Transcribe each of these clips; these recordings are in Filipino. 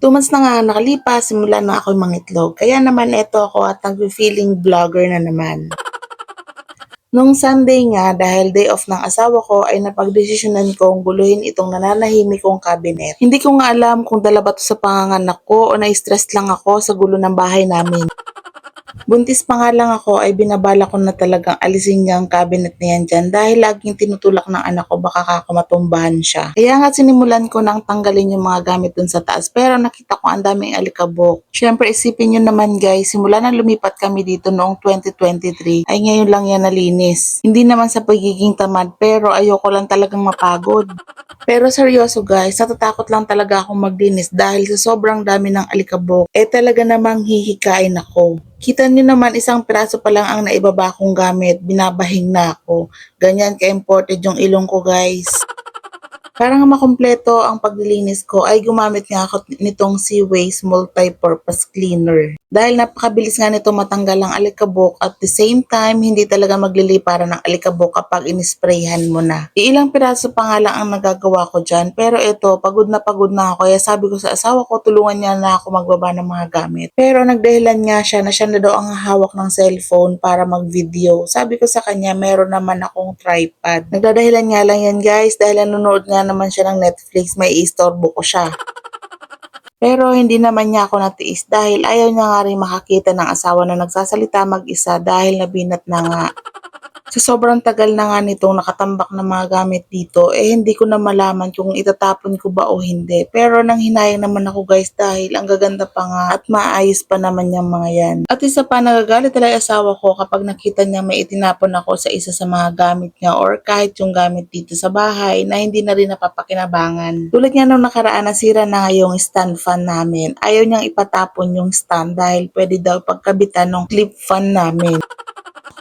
Two months na nga nakalipas, simula na ako mangitlog. Kaya naman eto ako at nag-feeling vlogger na naman. Nung Sunday nga, dahil day off ng asawa ko, ay napagdesisyonan kong guluhin itong nananahimik kong cabinet. Hindi ko nga alam kung dala ba to sa panganganak ko o na-stress lang ako sa gulo ng bahay namin. Buntis pa nga lang ako ay binabala ko na talagang alisin niya ang cabinet na yan dyan dahil laging tinutulak ng anak ko baka kakamatumbahan siya. Kaya nga sinimulan ko nang tanggalin yung mga gamit dun sa taas pero nakita ko ang daming alikabok. Siyempre isipin nyo naman guys, simula na lumipat kami dito noong 2023 ay ngayon lang yan nalinis. Hindi naman sa pagiging tamad pero ayoko lang talagang mapagod. Pero seryoso guys, natatakot lang talaga akong maglinis dahil sa sobrang dami ng alikabok, eh talaga namang hihikain ako. Kita nyo naman isang piraso pa lang ang naibaba kong gamit, binabahing na ako. Ganyan ka-imported yung ilong ko guys. Para nga makumpleto ang paglilinis ko ay gumamit nga ako nitong Seaways Multi-Purpose Cleaner. Dahil napakabilis nga nito matanggal ang alikabok at the same time hindi talaga maglilipara ng alikabok kapag inisprayhan mo na. Iilang piraso pa nga lang ang nagagawa ko dyan pero ito pagod na pagod na ako kaya sabi ko sa asawa ko tulungan niya na ako magbaba ng mga gamit. Pero nagdahilan nga siya na siya na daw ang hawak ng cellphone para mag-video. Sabi ko sa kanya meron naman akong tripod. Nagdadahilan nga lang yan guys dahil nanonood nga naman siya ng Netflix may istorbo ko siya. Pero hindi naman niya ako natiis dahil ayaw niya nga rin makakita ng asawa na nagsasalita mag-isa dahil nabinat na nga. Sa sobrang tagal na nga nitong nakatambak na mga gamit dito, eh hindi ko na malaman kung itatapon ko ba o hindi. Pero nang hinayang naman ako guys dahil ang gaganda pa nga at maayos pa naman yung mga yan. At isa pa nagagalit talaga asawa ko kapag nakita niya may itinapon ako sa isa sa mga gamit niya or kahit yung gamit dito sa bahay na hindi na rin napapakinabangan. Tulad nga nung nakaraan nasira na nga yung stand fan namin. Ayaw niyang ipatapon yung stand dahil pwede daw pagkabitan ng clip fan namin.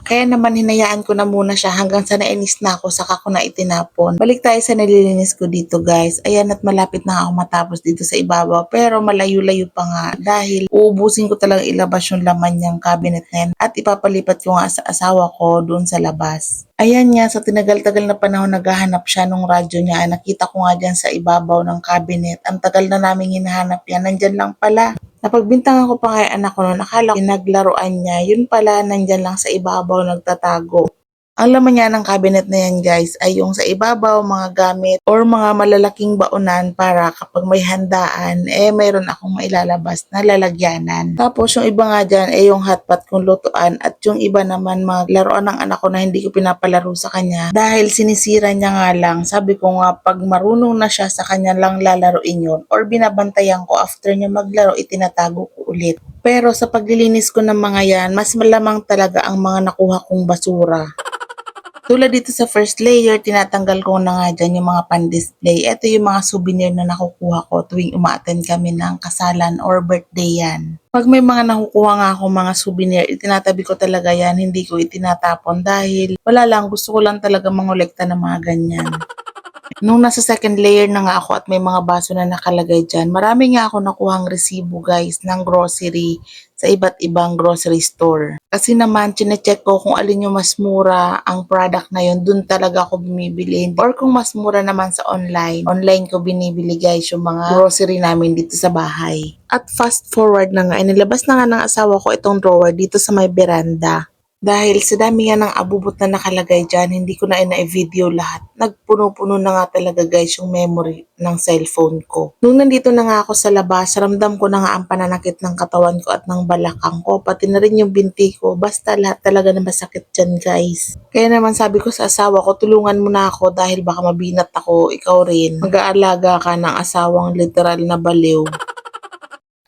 Kaya naman hinayaan ko na muna siya hanggang sa nainis na ako saka ko na itinapon. Balik tayo sa nililinis ko dito guys. Ayan at malapit na ako matapos dito sa ibabaw pero malayo-layo pa nga dahil uubusin ko talaga ilabas yung laman niyang cabinet na yan at ipapalipat ko nga sa asawa ko doon sa labas. Ayan nga, sa tinagal-tagal na panahon naghahanap siya nung radyo niya, nakita ko nga dyan sa ibabaw ng cabinet. Ang tagal na namin hinahanap yan, nandyan lang pala. Napagbintangan ko pa nga anak ko noon, akala ko pinaglaruan niya, yun pala nandyan lang sa ibabaw nagtatago. Ang laman niya ng cabinet na yan guys ay yung sa ibabaw, mga gamit or mga malalaking baonan para kapag may handaan, eh mayroon akong mailalabas na lalagyanan. Tapos yung iba nga dyan ay yung hotpot kong lutuan at yung iba naman mga laruan ng anak ko na hindi ko pinapalaro sa kanya dahil sinisira niya nga lang. Sabi ko nga pag marunong na siya sa kanya lang lalaroin yun or binabantayan ko after niya maglaro itinatago ko ulit. Pero sa paglilinis ko ng mga yan, mas malamang talaga ang mga nakuha kong basura. Tulad dito sa first layer, tinatanggal ko na nga dyan yung mga pan-display. Ito yung mga souvenir na nakukuha ko tuwing umaattend kami ng kasalan or birthday yan. Pag may mga nakukuha nga ako mga souvenir, itinatabi ko talaga yan, hindi ko itinatapon dahil wala lang, gusto ko lang talaga mangolekta ng mga ganyan. Nung nasa second layer na nga ako at may mga baso na nakalagay dyan, marami nga ako nakuhang resibo guys ng grocery sa iba't ibang grocery store. Kasi naman, chinecheck ko kung alin yung mas mura ang product na yun, dun talaga ako bumibili. Or kung mas mura naman sa online, online ko binibili guys yung mga grocery namin dito sa bahay. At fast forward na nga, inilabas na nga ng asawa ko itong drawer dito sa may veranda. Dahil sa dami nga ng abubot na nakalagay dyan, hindi ko na ina-video lahat. Nagpuno-puno na nga talaga guys yung memory ng cellphone ko. Nung nandito na nga ako sa labas, ramdam ko na nga ang pananakit ng katawan ko at ng balakang ko, pati na rin yung binti ko. Basta lahat talaga na masakit dyan guys. Kaya naman sabi ko sa asawa ko, tulungan mo na ako dahil baka mabinat ako, ikaw rin. Mag-aalaga ka ng asawang literal na baliw.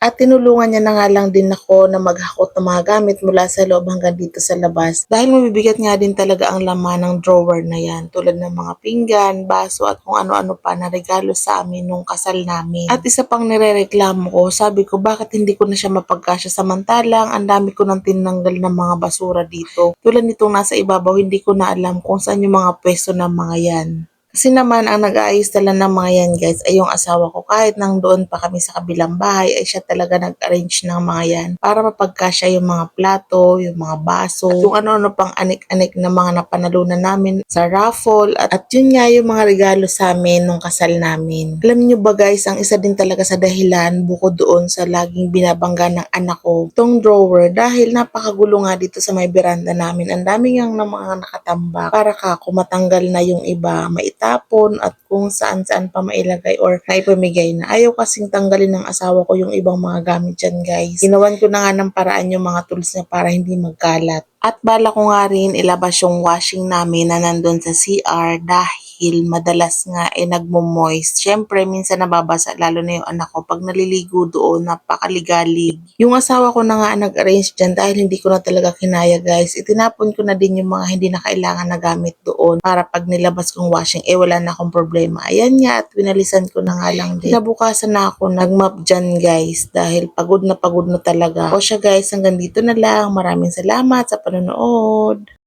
At tinulungan niya na nga lang din ako na maghakot ng mga gamit mula sa loob hanggang dito sa labas. Dahil mabibigat nga din talaga ang laman ng drawer na yan. Tulad ng mga pinggan, baso at kung ano-ano pa na regalo sa amin nung kasal namin. At isa pang nirereklamo ko, sabi ko bakit hindi ko na siya mapagkasya samantalang ang dami ko nang tinanggal ng mga basura dito. Tulad nitong nasa ibabaw, hindi ko na alam kung saan yung mga pwesto ng mga yan. Kasi naman, ang nag-aayos tala ng mga yan guys ay yung asawa ko. Kahit nang doon pa kami sa kabilang bahay ay siya talaga nag-arrange ng mga yan para mapagkasya yung mga plato, yung mga baso, at yung ano-ano pang anik-anik na mga napanalunan namin sa raffle. At, at yun nga yung mga regalo sa amin nung kasal namin. Alam nyo ba guys, ang isa din talaga sa dahilan bukod doon sa laging binabangga ng anak ko, itong drawer dahil napakagulo nga dito sa may beranda namin. Ang dami nga ng mga nakatambak para ka kumatanggal na yung iba, maitapon at kung saan-saan pa mailagay or naipamigay na. Ayaw kasing tanggalin ng asawa ko yung ibang mga gamit dyan guys. Ginawan ko na nga ng paraan yung mga tools niya para hindi magkalat. At bala ko nga rin ilabas yung washing namin na nandun sa CR dahil madalas nga ay nagmo-moist. Siyempre, minsan nababasa lalo na yung anak ko pag naliligo doon, napakaligalig. Yung asawa ko na nga nag-arrange dyan dahil hindi ko na talaga kinaya guys. Itinapon ko na din yung mga hindi na kailangan na gamit doon para pag nilabas kong washing, eh wala na akong problema. Ayan nga at winalisan ko na nga lang din. Kinabukasan na ako nag-map dyan guys dahil pagod na pagod na talaga. O siya guys, hanggang dito na lang. Maraming salamat sa panonood.